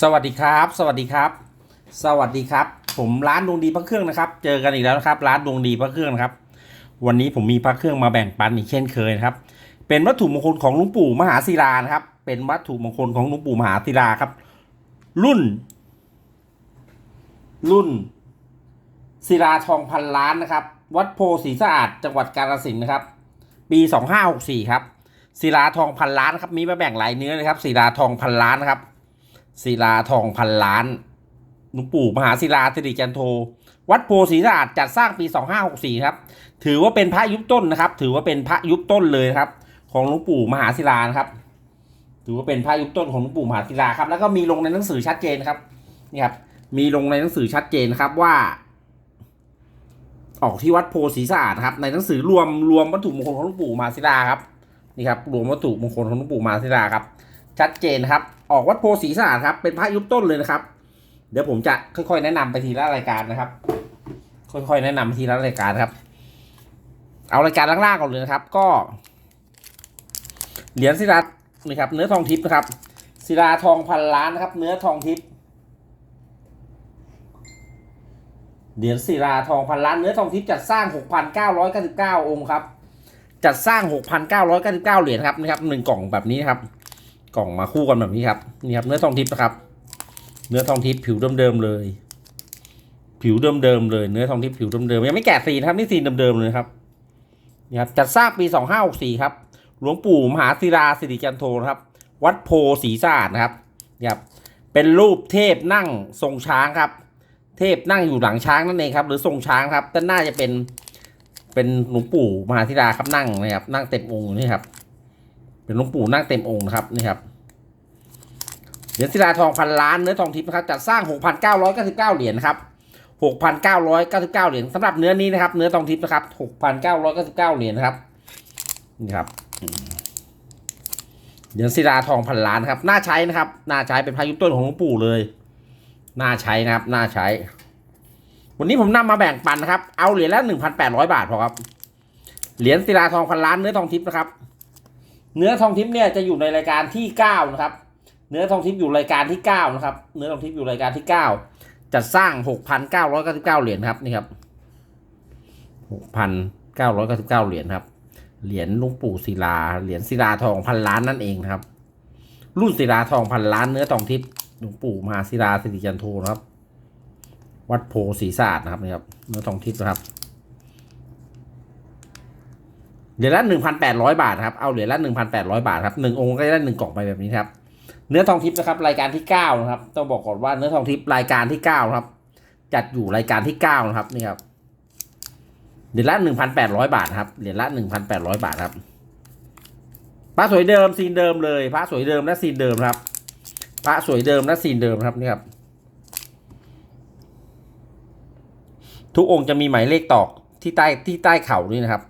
สวัสดีครับ สวัสดีครับ สวัสดีครับ ผมร้านดวงดีพระเครื่องนะครับ เจอกันอีกแล้วนะครับ ร้านดวงดีพระเครื่องนะครับ วันนี้ผมมีพระเครื่องมาแบ่งปันอีกเช่นเคยนะครับ เป็นวัตถุมงคลของหลวงปู่มหาศิลานะครับ เป็นวัตถุมงคลของหลวงปู่มหาศิลาครับ รุ่น รุ่นศิลาทองพันล้านนะครับ วัดโพศรีสะอาดจังหวัดกาฬสินธุ์นะครับ ปี2564ครับศิลาทองพันล้านครับมีมาแบ่งหลายเนื้อนะครับศิลาทองพันล้านนะครับ ศิลาทองพันล้านหลวงปู่มหาศิลาสิริจันโท วัดโพศรีสะอาดจัดสร้างปี 2564 ครับ ถือว่าเป็นพระยุคต้นนะครับ ถือว่าเป็นพระยุคต้นเลยครับ ของหลวงปู่มหาศิลานะครับ ถือว่าเป็นพระยุคต้นของหลวงปู่มหาศิลาครับ แล้วก็มีลงในหนังสือชัดเจนครับ นี่ครับ มีลงในหนังสือชัดเจนครับว่า ออกที่วัดโพศรีสะอาดครับ ในหนังสือรวมรวมวัตถุมงคลของหลวงปู่มหาศิลาครับ นี่ครับ รวมวัตถุมงคลของหลวงปู่มหาศิลาครับ ชัดเจนครับ ออกวัดโพศีสะอาดครับ เป็นพระยุคต้นเลยนะครับ เดี๋ยวผมจะค่อยๆแนะนำไปทีละรายการนะครับ ค่อยๆแนะนำไปทีละรายการครับ เอารายการล่างๆก่อนเลยนะครับ ก็เหรียญศิลานี่ครับ เนื้อทองทิพย์นะครับศิลาทองพันล้านนะครับ เนื้อทองทิพย์เหรียญศิลาทองพันล้านเนื้อทองทิพย์จัดสร้าง 6,999 องค์ครับ จัดสร้าง 6,999 เหรียญครับนะครับหนึ่งกล่องแบบนี้ครับ กล่องมาคู่กันแบบนี้ครับนี่ครับเนื้อทองทิพย์นะครับ เนื้อทองทิพย์ผิวเดิมๆเลย ผิวเดิมๆเลย เนื้อทองทิพย์ผิวเดิมๆยังไม่แกะสีนะครับนี่สีเดิมๆเลยครับนี่ครับจัดสร้างปี2564ครับ หลวงปู่มหาศิลาสิริจันโทนะครับ วัดโพศรีสะอาดนะครับนี่ครับเป็นรูปเทพนั่งทรงช้างครับ เทพนั่งอยู่หลังช้างนั่นเองครับ หรือทรงช้างครับด้านหน้าจะเป็นเป็นหลวงปู่มหาธิดาครับนั่งนะครับนั่งเต็มองค์นี่ครับ เป็นหลวงปู่นั่งเต็มองค์นะครับนี่ครับเหรียญศิลาทองพันล้านเนื้อทองทิพย์นะครับจัดสร้าง 6,999 เหรียญนะครับ 6,999 เหรียญสำหรับเนื้อนี้นะครับ เนื้อทองทิพย์นะครับ 6,999 เหรียญนะครับนี่ครับเหรียญศิลาทองพันล้านครับน่าใช้นะครับน่าใช้เป็นพายุต้นของหลวงปู่เลยน่าใช้นะครับน่าใช้ วันนี้ผมนำมาแบ่งปันนะครับ เอาเหรียญละหนึ่งพันแปดร้อยบาทพอครับ เหรียญศิลาทองพันล้านเนื้อทองทิพย์นะครับ เนื้อทองทิพย์เนี่ยจะอยู่ในรายการที่เก้านะครับ เนื้อทองทิพย์อยู่รายการที่เก้านะครับ เนื้อทองทิพย์อยู่รายการที่เก้าจัดสร้างหกพันเก้าร้อยเก้าสิบเก้าเหรียญครับนี่ครับหกพันเก้าร้อยเก้าสิบเก้าเหรียญครับ เหรียญลุงปู่ศิลา เหรียญศิลาทองพันล้านนั่นเองครับ รุ่นศิลาทองพันล้านเนื้อทองทิพย์หลวงปู่มหาศิลาสิริจันโทนะครับ วัดโพศรีสะอาดนะครับนี่ครับ เนื้อทองทิพย์นะครับ เหรียญละหนึ่งพันแปดร้อยบาทครับ เอาเหรียญละหนึ่งพันแปดร้อยบาทครับหนึ่งองค์ก็ได้หนึ่งกล่องไปแบบนี้ครับ เนื้อทองทิพย์นะครับรายการที่เก้านะครับ ต้องบอกก่อนว่าเนื้อทองทิพย์รายการที่เก้าครับ จัดอยู่รายการที่เก้านะครับนี่ครับ เหรียญละหนึ่งพันแปดร้อยบาทครับ เหรียญละหนึ่งพันแปดร้อยบาทครับ พระสวยเดิมซีนเดิมเลย พระสวยเดิมและซีนเดิมครับ พระสวยเดิมและซีนเดิมครับนี่ครับ ทุกองค์จะมีหมายเลขตอกที่ใต้ที่ใต้เข่าด้วยนะครับ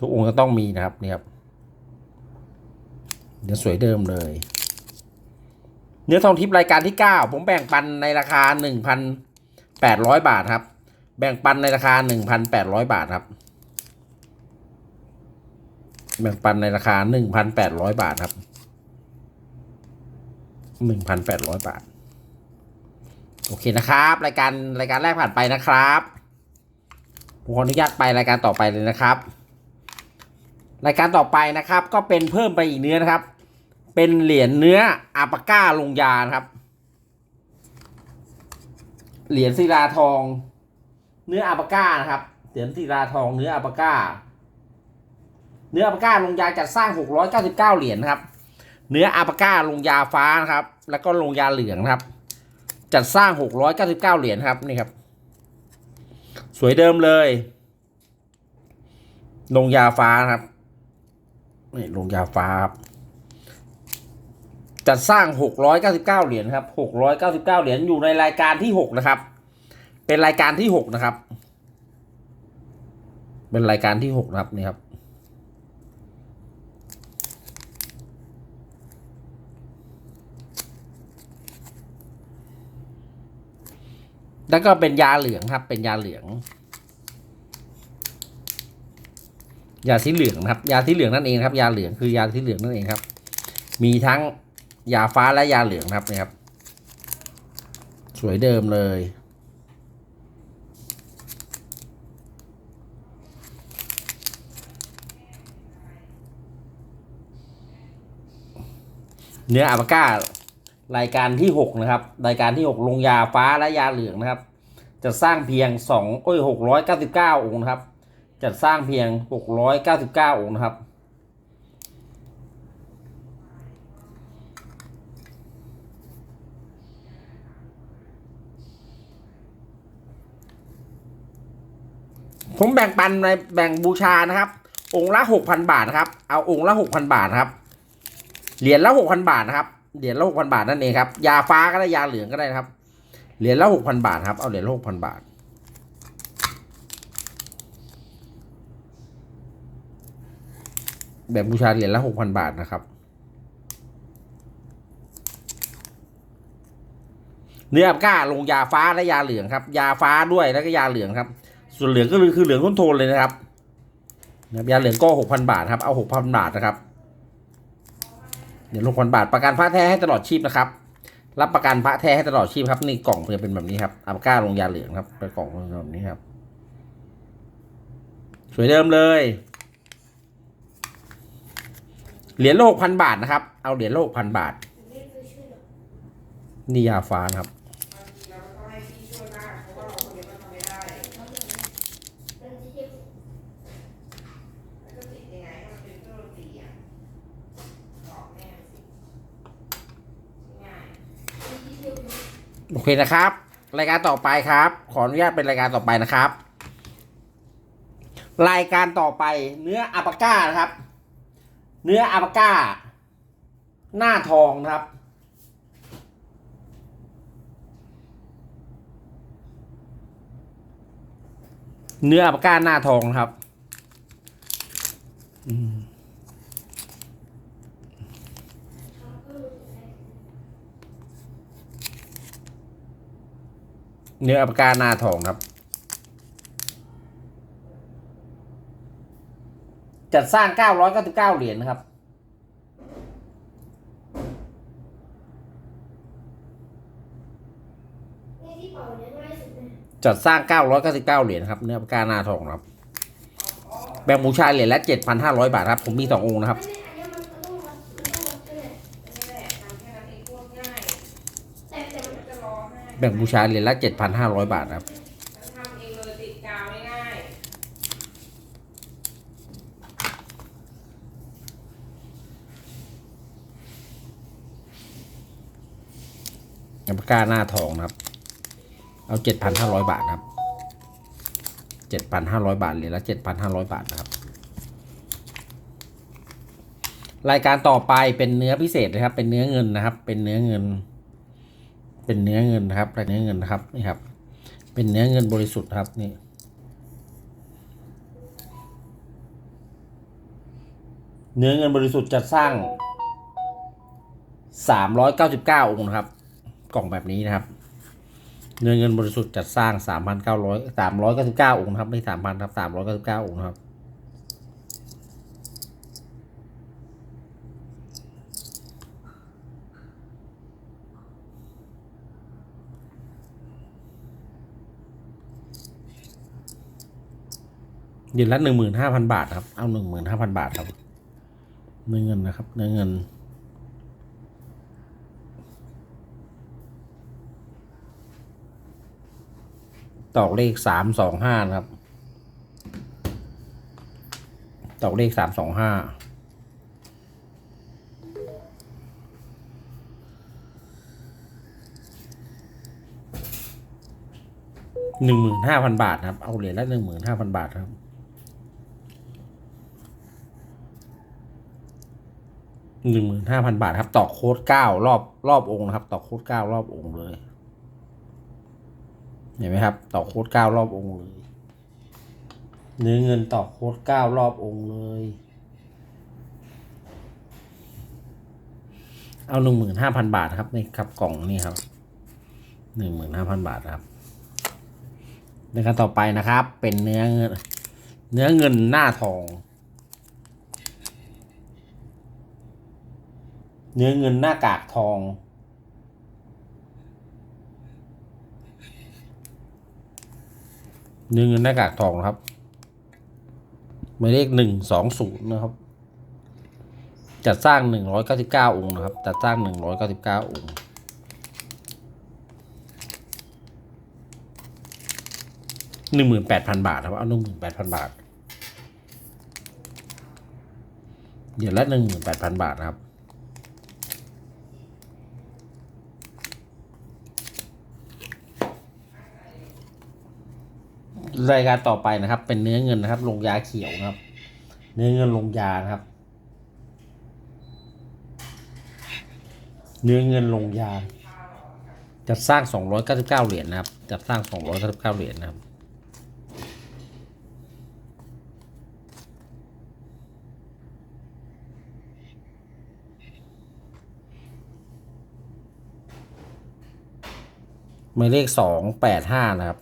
ทุกองค์จะต้องมีนะครับนี่ครับเดี๋ยวสวยเดิมเลย เนื้อทองทิพย์รายการที่เก้าผมแบ่งปันในราคาหนึ่งพันแปดร้อยบาทครับ แบ่งปันในราคาหนึ่งพันแปดร้อยบาทครับ แบ่งปันในราคาหนึ่งพันแปดร้อยบาทครับหนึ่งพันแปดร้อยบาท โอเคนะครับ รายการรายการแรกผ่านไปนะครับผมขออนุญาตไปรายการต่อไปเลยนะครับ รายการต่อไปนะครับ ก็เป็นเพิ่มไปอีกเนื้อนะครับ เป็นเหรียญเนื้ออาปาก้าลงยานะครับ เหรียญศิลาทอง เนื้ออาปาก้านะครับ เหรียญศิลาทองเนื้ออาปาก้า เนื้ออาปาก้าลงยาจัดสร้าง 699 เหรียญนะครับ เนื้ออาปาก้าลงยาฟ้านะครับ แล้วก็ลงยาเหลืองนะครับ จัดสร้าง 699 เหรียญครับนี่ครับ สวยเดิมเลยลงยาฟ้านะครับ นี่ลงยาฟ้าครับจัดสร้าง 699 เหรียญครับ 699 เหรียญอยู่ในรายการที่ 6 นะครับ เป็นรายการที่ 6 นะครับ เป็นรายการที่ 6 นะครับนี่ครับ แล้วก็เป็นยาเหลืองครับ เป็นยาเหลือง ยาสีเหลืองนะครับ ยาสีเหลืองนั่นเองครับ ยาเหลืองคือยาสีเหลืองนั่นเองครับ มีทั้งยาฟ้าและยาเหลืองครับนะครับ สวยเดิมเลย เนื้ออัปาก้ารายการที่หกนะครับ รายการที่หกลงยาฟ้าและยาเหลืองนะครับ จะสร้างเพียงสองโอ้ยหกร้อยเก้าสิบเก้าองค์นะครับ จัดสร้างเพียงหกร้องค์นะครับ ผมแบ่งปันในแบ่งบูชานะครับ องค์ละหกพันบาทนะครับ เอาองค์ละหกพันบาทนะครับ เหรียญละหกพันบาทนะครับ เหรียญละหกพันบาทนั่นเองครับ ยาฟ้าก็ได้ยาเหลืองก็ได้นะครับ เหรียญละหกพันบาทครับ เอาเหรียญละหกพันบาท แบบบูชาเหรียญละหกพันบาทนะครับ เนื้ออับก้าลงยาฟ้าและยาเหลืองครับ ยาฟ้าด้วยแล้วก็ยาเหลืองครับ ส่วนเหลืองก็คือเหลืองต้นโทนเลยนะครับยาเหลืองก็หกพันบาทครับเอาหกพันบาทนะครับเดี๋ยวหกพันบาท ประกันพระแท้ให้ตลอดชีพนะครับ รับประกันพระแท้ให้ตลอดชีพครับนี่กล่องจะเป็นแบบนี้ครับอับก้าลงยาเหลืองครับเป็นกล่องแบบนี้ครับ สวยเดิมเลย เหรียญโลกพันบาทนะครับ เอาเหรียญโลกพันบาท นี่ยาฟ้านะครับโอเคนะครับ รายการต่อไปครับ ขออนุญาตเป็นรายการต่อไปนะครับ รายการต่อไปเนื้ออัปก้านะครับ เนื้ออัปาก้า หน้าทองนะครับ เนื้ออัปาก้าหน้าทองครับเนื้ออัปก้าหน้าทองครับ จัดสร้าง 999 เหรียญนะครับ จัดสร้าง 999 เหรียญครับ เนื้อปากกาหน้าทองครับ แบ่งบูชาเหรียญละ 7,500 บาทครับ ผมมี 2 องค์นะครับไม่ไม่อันเนี้ยมันมันต้องวัดมันต้องวัดด้วยๆนี่แหละทำแค่นั้นเองโคตรง่ายแต่แต่มันจะรอให้แบ่งบูชาเหรียญละ 7,500 บาทครับ ทำเองเลยติดกาวง่าย เนื้ อปกกาหน้าทองนะครับ เอา7,500บาทครับ7,500บาทเหรียญละ7,500บาทนะครับ รายการต่อไปเป็นเนื้อพิเศษนะครับ เป็นเนื้อเงินนะครับ เป็นเนื้อเงิน เป็นเนื้อเงินนะครับเป็นเนื้อเงินนะครับนี่ครับ เป็นเนื้อเงินบริสุทธิ์ครับนี่เนื้อเงินบริสุทธิ์จัดสร้าง 399 องค์นะครับ ล่องแบบนี้นะครับ เนื้อเงินบริสุทธิ์จัดสร้าง3,900 399อยสามร้อยเก้าสิบเก้าองค์ครับไม่3,000ครับ399อยเก้าสิบเก้าองค์ครับเดือนละหนึ่งหมื่นห้าพันบาทครับ เอาหนึ่งหมื่นห้าพันบาทครับเนื้อเงินนะครับเนื้อเงิน ตอกเลขสามสองห้านะครับ ตอกเลขสามสองห้าหนึ่งหมื่นห้าพันบาทครับ เอาเหรียญละหนึ่งหมื่นห้าพันบาทครับ หนึ่งหมื่นห้าพันบาทครับ ต่อโค้ดเก้ารอบรอบองค์นะครับ ต่อโค้ดเก้ารอบองค์เลย เห็นไหมครับ ต่อโค้ดเก้ารอบองค์เลยเนื้อเงินต่อโค้ดเก้ารอบองค์เลย เอาหนึ่งหมื่นห้าพันบาทครับนี่ครับกล่องนี่ครับหนึ่งหมื่นห้าพันบาทครับในการต่อไปนะครับ เป็นเนื้อเงิน เนื้อเงินหน้าทอง เนื้อเงินหน้ากากทอง นื้อเงินหน้ากากทองนะครับหมายเลขหนึ่งสองศูนย์นะครับ จัดสร้างหนึ่งร้อยเก้าสิบเก้าองค์นะครับ จัดสร้างหนึ่งร้อยเก้าสิบเก้าองค์หนึ่งหมื่นแปดพันบาทครับ เอาหนึ่งหมื่นแปดพันบาท เดี๋ยวละหนึ่งหมื่นแปดพันบาทนะครับ รายการต่อไปนะครับ เป็นเนื้อเงินนะครับ ลงยาเขียวนะครับ เนื้อเงินลงยานะครับ เนื้อเงินลงยาจัดสร้าง 299 เหรียญนะครับจัดสร้าง 299 เหรียญนะครับหมายเลข285นะครับ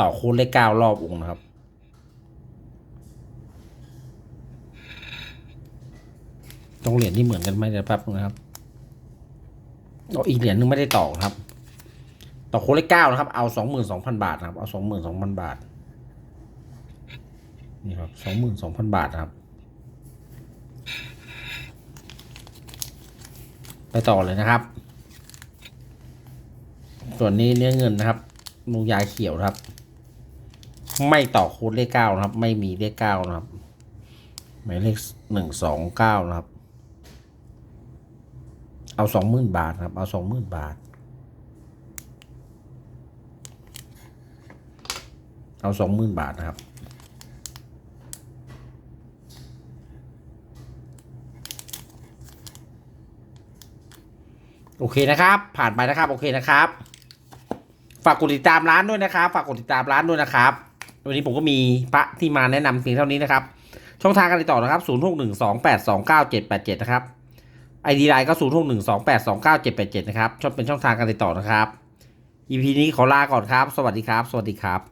ต่อคูณเลข9รอบองค์นะครับ ต้องเหรียญที่เหมือนกันไหมเดี๋ยวแป๊บนึงนะครับเอาอีกเหรียญนึงไม่ได้ต่อครับ ต่อโค้ดเลขเก้านะครับ เอาสองหมื่นสองพันบาทนะครับ เอาสองหมื่นสองพันบาท นี่ครับสองหมื่นสองพันบาทนะครับ ไปต่อเลยนะครับส่วนนี้เนื้อเงินนะครับนูยาเขียวครับ ไม่ต่อโค้ดเลขเก้านะครับ ไม่มีเลขเก้านะครับ หมายเลขหนึ่งสองเก้านะครับ เอาสองหมื่นบาทครับ เอาสองหมื่นบาท เอาสองหมื่นบาทนะครับโอเคนะครับ ผ่านไปนะครับ โอเคนะครับ ฝากกดติดตามร้านด้วยนะครับ ฝากกดติดตามร้านด้วยนะครับ วันนี้ผมก็มีพระที่มาแนะนำเพียงเท่านี้นะครับ ช่องทางการติดต่อนะครับ 0 6 1 2 8 2 9 7 8 7 นะครับไอดีไลน์ก็ 0 6 1 2 8 2 9 7 8 7 นะครับช่องเป็นช่องทางการติดต่อนะครับ EP นี้ขอลาก่อนครับ สวัสดีครับ สวัสดีครับ